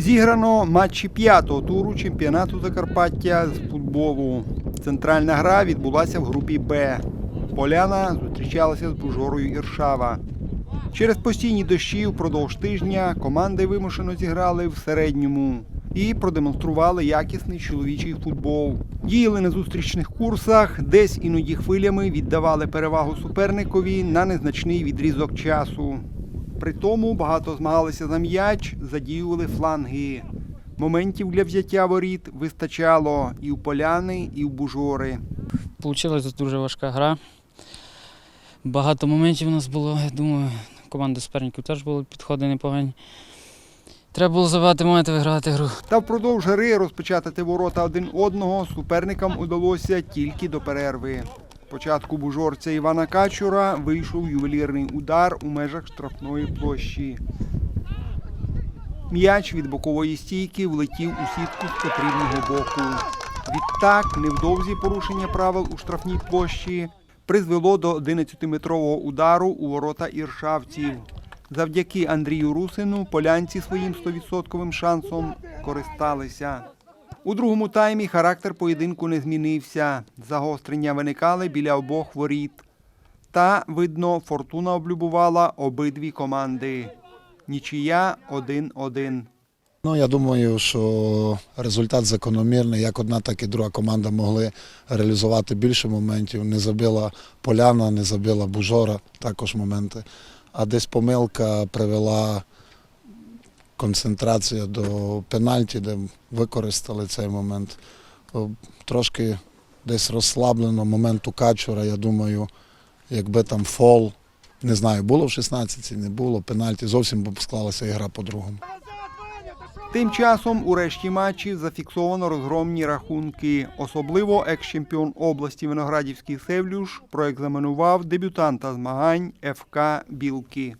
Зіграно матчі п'ятого туру чемпіонату Закарпаття з футболу. Центральна гра відбулася в групі Б. Поляна зустрічалася з Бужорою Іршава. Через постійні дощі впродовж тижня команди вимушено зіграли в середньому і продемонстрували якісний чоловічий футбол. Діяли на зустрічних курсах, десь іноді хвилями віддавали перевагу суперникові на незначний відрізок часу. При тому багато змагалися за м'яч, задіювали фланги. Моментів для взяття воріт вистачало і у поляни, і у бужори. Получилась дуже важка гра. Багато моментів у нас було. Я думаю, команда суперників теж були підходи непогані. Треба було забивати моменти, вигравати гру. Та впродовж гри розпечатати ворота один одного суперникам удалося тільки до перерви. Спочатку бужорця Івана Качура вийшов ювелірний удар у межах штрафної площі. М'яч від бокової стійки влетів у сітку з потрібного боку. Відтак, невдовзі порушення правил у штрафній площі призвело до 11-метрового удару у ворота іршавців. Завдяки Андрію Русину полянці своїм 100% шансом користалися. У другому таймі характер поєдинку не змінився. Загострення виникали біля обох воріт. Та, видно, фортуна облюбувала обидві команди. Нічия 1-1. Ну, я думаю, що результат закономірний. Як одна, так і друга команда могли реалізувати більше моментів. Не забила поляна, не забила бужора, також моменти. А десь помилка привела концентрація до пенальті, де використали цей момент. Трошки десь розслаблено момент у Качура, я думаю, якби там фол, не знаю, було в 16 не було, пенальті, зовсім б склалася ігра по-другому. Тим часом у решті матчів зафіксовано розгромні рахунки. Особливо екс-чемпіон області Виноградівський Севлюш проекзаменував дебютанта змагань ФК Білки.